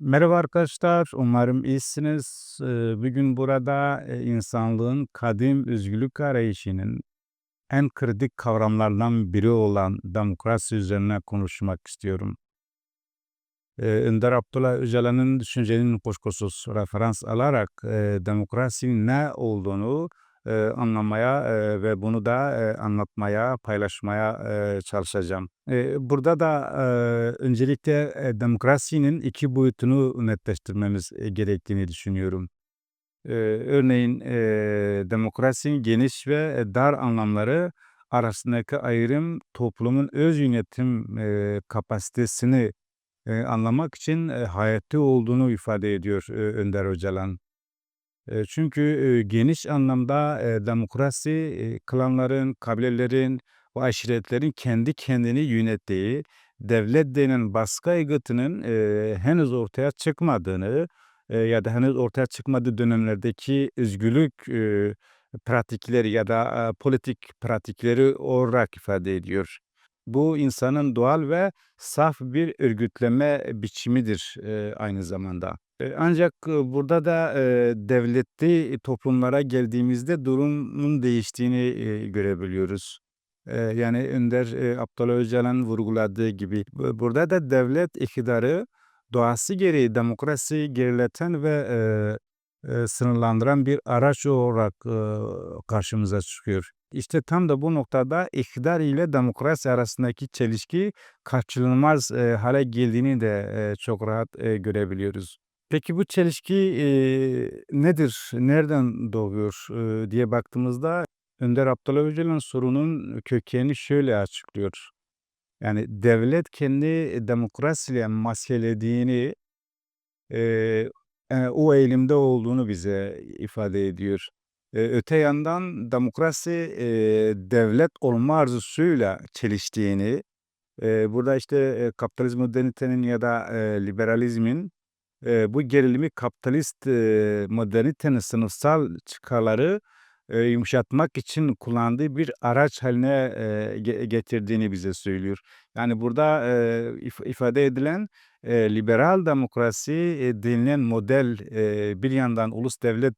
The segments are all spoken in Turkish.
Merhaba arkadaşlar, umarım iyisiniz. Eee, bugün burada eee, insanlığın kadim özgürlük arayışının en kritik kavramlardan biri olan demokrasi üzerine konuşmak istiyorum. Eee, Önder Abdullah Öcalan'ın düşüncenin kuşkusuz referans alarak eee, demokrasinin ne olduğunu eee, anlamaya eee, ve bunu da eee, anlatmaya, paylaşmaya eee, çalışacağım. Eee, burada da eee, öncelikle eee, demokrasinin iki boyutunu netleştirmemiz eee, gerektiğini düşünüyorum. Eee, örneğin eee, demokrasinin geniş ve dar anlamları arasındaki ayrım toplumun öz yönetim eee, kapasitesini eee, anlamak için eee, hayati olduğunu ifade ediyor eee, Önder Öcalan. Çünkü geniş anlamda demokrasi klanların, kabilelerin ve aşiretlerin kendi kendini yönettiği, devlet denen baskı aygıtının henüz ortaya çıkmadığını ya da henüz ortaya çıkmadığı dönemlerdeki özgürlük pratikleri ya da politik pratikleri olarak ifade ediyor. Bu insanın doğal ve saf bir örgütleme biçimidir aynı zamanda. Eee, ancak, burada da, devletli toplumlara geldiğimizde durumun değiştiğini, görebiliyoruz. Yani Önder, eee, Abdullah Öcalan'ın vurguladığı gibi bu burada da devlet iktidarı doğası gereği demokrasiyi gerileten ve, sınırlandıran bir araç olarak, karşımıza çıkıyor. İşte tam da bu noktada iktidar ile demokrasi arasındaki çelişki kaçınılmaz, hâle geldiğini de, çok rahat, görebiliyoruz. Peki bu çelişki, eee, nedir? Nereden doğuyor, ııı, diye baktığımızda Önder Abdullah Öcalan sorunun kökenini şöyle açıklıyor. Yani devlet kendi demokrasiyle maskelediğini, eee, eee, o eğilimde olduğunu bize ifade ediyor. Eee, öte yandan demokrasi, eee, devlet olma arzusuyla çeliştiğini, eee, burada işte, eee, kapitalist modernitenin ya da, eee, liberalizmin Eee, bu gerilimi kapitalist, eee, modernitenin sınıfsal çıkarları, eee, yumuşatmak için kullandığı bir araç haline ge getirdiğini bize söylüyor. Yani burada, eee, if ifade edilen, eee, liberal demokrasi, eee, denilen model, eee, bir yandan ulus devlet,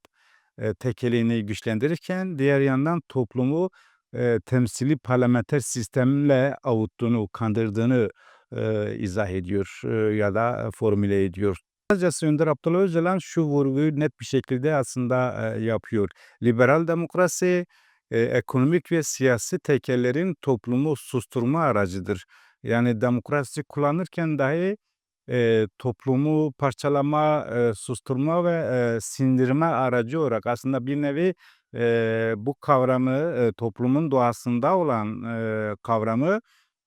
eee, tekelini güçlendirirken diğer yandan toplumu, eee, temsili parlamenter sistemle avuttuğunu, kandırdığını, eee, izah ediyor, eee, ya da formüle ediyor. Kısacası Önder Abdullah Öcalan şu vurguyu net bir şekilde aslında, eee, yapıyor. Liberal demokrasi, eee, ekonomik ve siyasi tekellerin toplumu susturma aracıdır. Yani demokrasi kullanırken dahi, eee, toplumu parçalama, eee, susturma ve, eee, sindirme aracı olarak aslında bir nevi, eee, bu kavramı, eee, toplumun doğasında olan, eee, kavramı,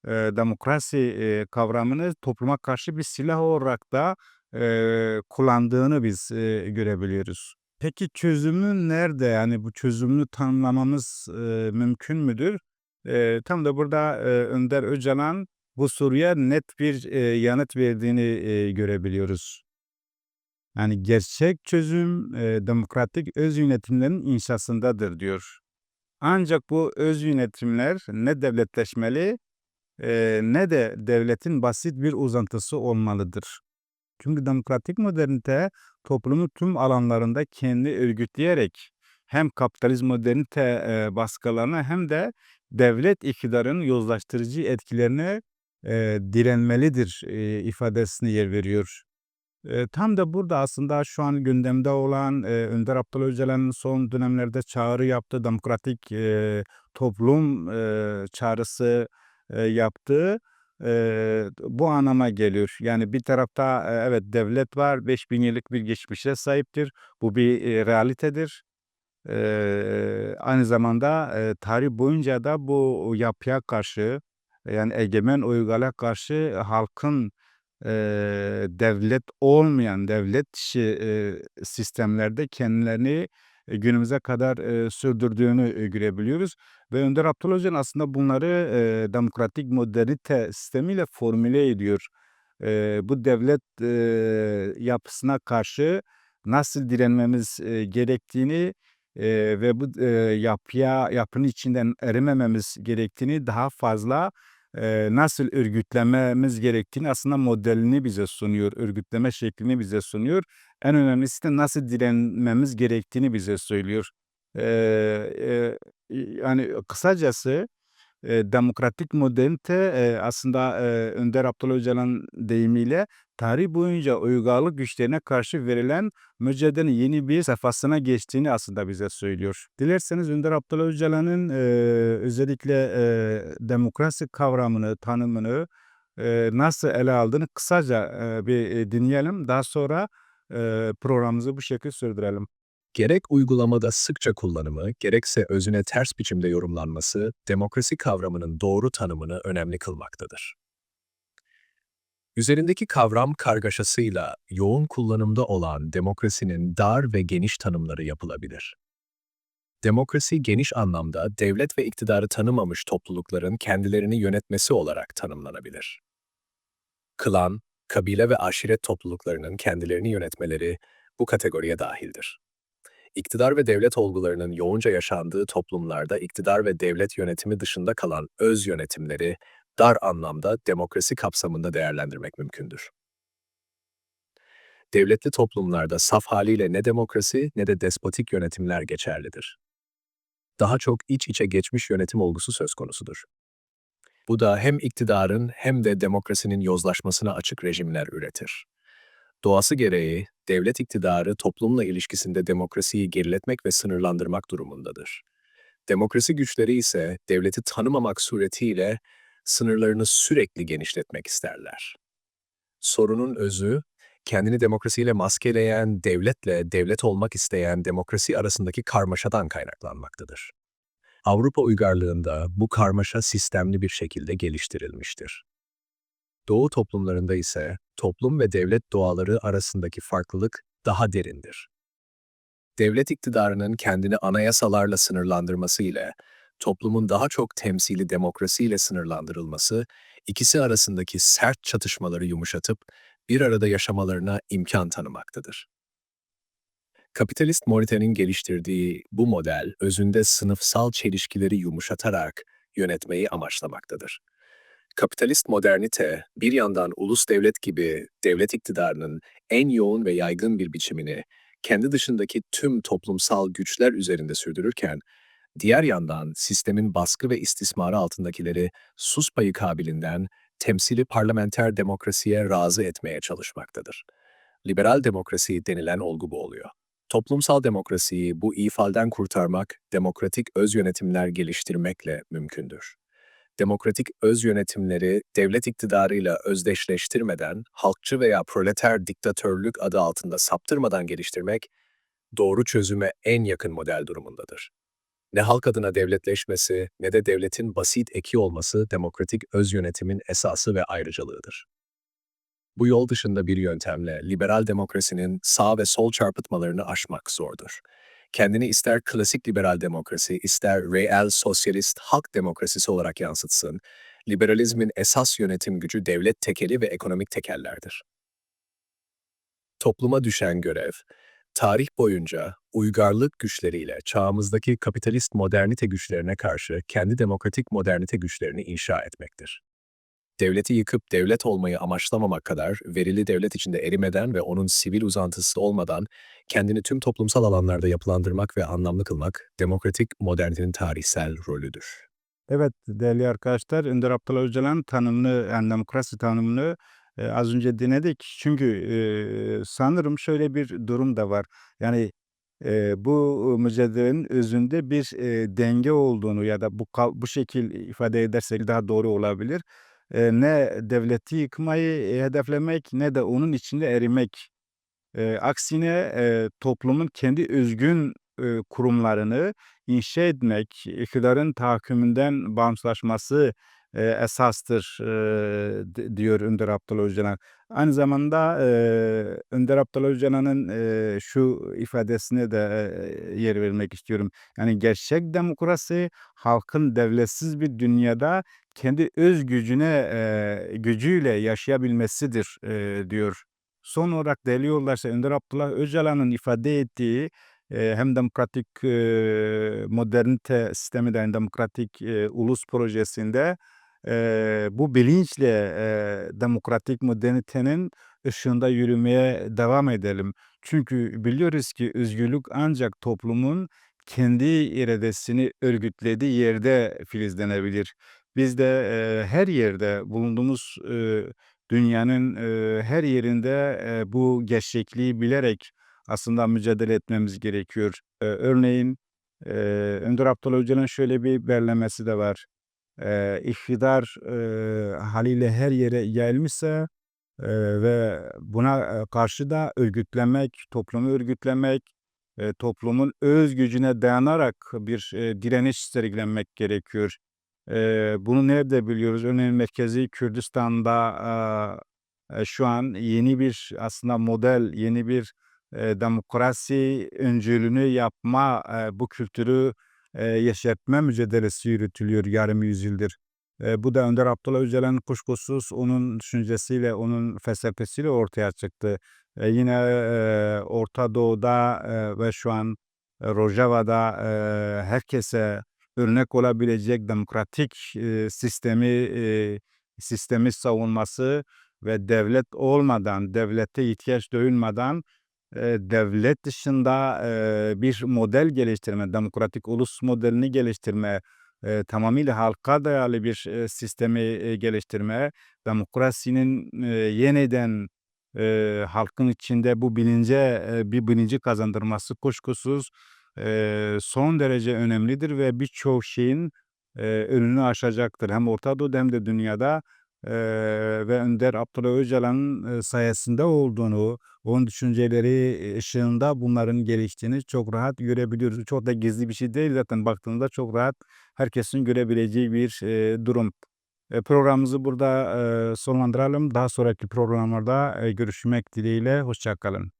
eee, demokrasi, eee, kavramını topluma karşı bir silah olarak da eee, kullandığını biz, eee, görebiliyoruz. Peki çözümü nerede? Yani bu çözümü tanımlamamız, eee, mümkün müdür? Eee, tam da burada, eee, Önder Öcalan bu soruya net bir, eee, yanıt verdiğini, eee, görebiliyoruz. Yani gerçek çözüm, eee, demokratik öz yönetimlerin inşasındadır diyor. Ancak bu öz yönetimler ne devletleşmeli, eee, ne de devletin basit bir uzantısı olmalıdır. Çünkü demokratik modernite toplumun tüm alanlarında kendi örgütleyerek hem kapitalist modernite eee, baskılarına hem de devlet iktidarının yozlaştırıcı etkilerine eee, direnmelidir eee, ifadesine yer veriyor. Eee, tam da burada aslında şu an gündemde olan eee, Önder Abdullah Öcalan'ın son dönemlerde çağrı yaptığı demokratik eee, toplum eee, çağrısı eee, yaptığı Eee, bu anlama geliyor. Yani bir tarafta, eee, evet devlet var, 5000 yıllık bir geçmişe sahiptir. Bu bir, eee, realitedir. Eee, aynı zamanda, eee, tarih boyunca da bu yapıya karşı, yani egemen uygala karşı halkın, eee, devlet olmayan, devlet eee, sistemlerde kendilerini, günümüze kadar, eee, sürdürdüğünü, görebiliyoruz. Ve Önder Abdullah aslında bunları, eee, demokratik modernite sistemiyle formüle ediyor. Eee, bu devlet, eee, yapısına karşı nasıl direnmemiz, eee, gerektiğini, eee, ve bu, eee, yapıya yapının içinden erimememiz gerektiğini daha fazla, nasıl örgütlememiz gerektiğini aslında modelini bize sunuyor, örgütleme şeklini bize sunuyor. En önemlisi de nasıl direnmemiz gerektiğini bize söylüyor. Eee, eee, yani kısacası Eee, demokratik modernite, eee, aslında, eee, Önder Abdullah Öcalan'ın deyimiyle tarih boyunca uygarlık güçlerine karşı verilen mücadelenin yeni bir safhasına geçtiğini aslında bize söylüyor. Dilerseniz Önder Abdullah Öcalan'ın, eee, özellikle, eee, demokrasi kavramını, tanımını, eee, nasıl ele aldığını kısaca, eee, bir, dinleyelim. Daha sonra, eee, programımızı bu şekilde sürdürelim. Gerek uygulamada sıkça kullanımı, gerekse özüne ters biçimde yorumlanması, demokrasi kavramının doğru tanımını önemli kılmaktadır. Üzerindeki kavram kargaşasıyla yoğun kullanımda olan demokrasinin dar ve geniş tanımları yapılabilir. Demokrasi geniş anlamda devlet ve iktidarı tanımamış toplulukların kendilerini yönetmesi olarak tanımlanabilir. Klan, kabile ve aşiret topluluklarının kendilerini yönetmeleri bu kategoriye dahildir. İktidar ve devlet olgularının yoğunca yaşandığı toplumlarda iktidar ve devlet yönetimi dışında kalan öz yönetimleri dar anlamda demokrasi kapsamında değerlendirmek mümkündür. Devletli toplumlarda saf haliyle ne demokrasi ne de despotik yönetimler geçerlidir. Daha çok iç içe geçmiş yönetim olgusu söz konusudur. Bu da hem iktidarın hem de demokrasinin yozlaşmasına açık rejimler üretir. Doğası gereği devlet iktidarı toplumla ilişkisinde demokrasiyi geriletmek ve sınırlandırmak durumundadır. Demokrasi güçleri ise devleti tanımamak suretiyle sınırlarını sürekli genişletmek isterler. Sorunun özü, kendini demokrasiyle maskeleyen devletle devlet olmak isteyen demokrasi arasındaki karmaşadan kaynaklanmaktadır. Avrupa uygarlığında bu karmaşa sistemli bir şekilde geliştirilmiştir. Doğu toplumlarında ise toplum ve devlet doğaları arasındaki farklılık daha derindir. Devlet iktidarının kendini anayasalarla sınırlandırması ile toplumun daha çok temsili demokrasiyle sınırlandırılması, ikisi arasındaki sert çatışmaları yumuşatıp bir arada yaşamalarına imkan tanımaktadır. Kapitalist Moriten'in geliştirdiği bu model özünde sınıfsal çelişkileri yumuşatarak yönetmeyi amaçlamaktadır. Kapitalist modernite bir yandan ulus devlet gibi devlet iktidarının en yoğun ve yaygın bir biçimini kendi dışındaki tüm toplumsal güçler üzerinde sürdürürken, diğer yandan sistemin baskı ve istismarı altındakileri sus payı kabilinden temsili parlamenter demokrasiye razı etmeye çalışmaktadır. Liberal demokrasi denilen olgu bu oluyor. Toplumsal demokrasiyi bu ifalden kurtarmak, demokratik öz yönetimler geliştirmekle mümkündür demokratik öz yönetimleri devlet iktidarıyla özdeşleştirmeden, halkçı veya proleter diktatörlük adı altında saptırmadan geliştirmek, doğru çözüme en yakın model durumundadır. Ne halk adına devletleşmesi ne de devletin basit eki olması demokratik öz yönetimin esası ve ayrıcalığıdır. Bu yol dışında bir yöntemle liberal demokrasinin sağ ve sol çarpıtmalarını aşmak zordur kendini ister klasik liberal demokrasi, ister reel sosyalist halk demokrasisi olarak yansıtsın, liberalizmin esas yönetim gücü devlet tekeli ve ekonomik tekellerdir. Topluma düşen görev, tarih boyunca uygarlık güçleriyle çağımızdaki kapitalist modernite güçlerine karşı kendi demokratik modernite güçlerini inşa etmektir devleti yıkıp devlet olmayı amaçlamamak kadar verili devlet içinde erimeden ve onun sivil uzantısı olmadan kendini tüm toplumsal alanlarda yapılandırmak ve anlamlı kılmak demokratik modernitenin tarihsel rolüdür. Evet değerli arkadaşlar Önder Abdullah Öcalan'ın tanımını yani demokrasi tanımını e, az önce dinledik. Çünkü e, sanırım şöyle bir durum da var. Yani e, bu mücadelenin özünde bir e, denge olduğunu ya da bu bu şekil ifade edersek daha doğru olabilir. Eee, ne devleti yıkmayı, hedeflemek ne de onun içinde erimek. Eee, aksine, eee, toplumun kendi özgün, eee, kurumlarını inşa etmek, iktidarın tahakkümünden bağımsızlaşması, eee, esastır, d diyor Önder Abdullah Öcalan. Aynı zamanda, eee, Önder Abdullah Öcalan'ın, eee, şu ifadesine de, eee, yer vermek istiyorum. Yani gerçek demokrasi halkın devletsiz bir dünyada kendi öz gücüne, eee, gücüyle yaşayabilmesidir, eee, diyor. Son olarak değerli yoldaşlar Önder Abdullah Öcalan'ın ifade ettiği, eee, hem demokratik, eee, modernite sistemi de demokratik, eee, ulus projesinde, eee, bu bilinçle, eee, demokratik modernitenin ışığında yürümeye devam edelim. Çünkü biliyoruz ki özgürlük ancak toplumun kendi iradesini örgütlediği yerde filizlenebilir. Biz de, eee, her yerde bulunduğumuz, eee, dünyanın, eee, her yerinde, eee, bu gerçekliği bilerek aslında mücadele etmemiz gerekiyor. Eee, örneğin, eee, Önder Abdullah Öcalan'ın şöyle bir belirlemesi de var. Eee, iktidar, eee, hâliyle her yere yayılmışsa, eee, ve buna, karşı da örgütlenmek, toplumu örgütlemek, eee, toplumun öz gücüne dayanarak bir, eee, direniş sergilemek gerekiyor. Eee, bunu nerede biliyoruz? Örneğin Merkezi Kürdistan'da, eee, şu an yeni bir aslında model, yeni bir, eee, demokrasi öncülüğünü yapma, eee, bu kültürü, eee, yeşertme mücadelesi yürütülüyor yarım yüzyıldır. Eee, bu da Önder Abdullah Öcalan'ın kuşkusuz onun düşüncesiyle, onun felsefesiyle ortaya çıktı. Eee, yine, eee, Orta Doğu'da, eee, ve şu an, Rojava'da, eee, herkese örnek olabilecek demokratik, eee, sistemi, eee, sistemi savunması ve devlet olmadan, devlete ihtiyaç duyulmadan, devlet dışında, bir model geliştirme, demokratik ulus modelini geliştirme, eee, tamamıyla halka dayalı bir, sistemi, eee, geliştirme, demokrasinin, yeniden, halkın içinde bu bilince, bir bilinci kazandırması kuşkusuz, son derece önemlidir ve birçok şeyin, önünü aşacaktır. Hem Orta Doğu'da hem de dünyada, ve Önder Abdullah Öcalan'ın, sayesinde olduğunu, onun düşünceleri ışığında bunların geliştiğini çok rahat görebiliyoruz. Çok da gizli bir şey değil zaten baktığınızda çok rahat herkesin görebileceği bir, eee, durum. Eee, programımızı burada, eee, sonlandıralım. Daha sonraki programlarda, eee, görüşmek dileğiyle, hoşça kalın.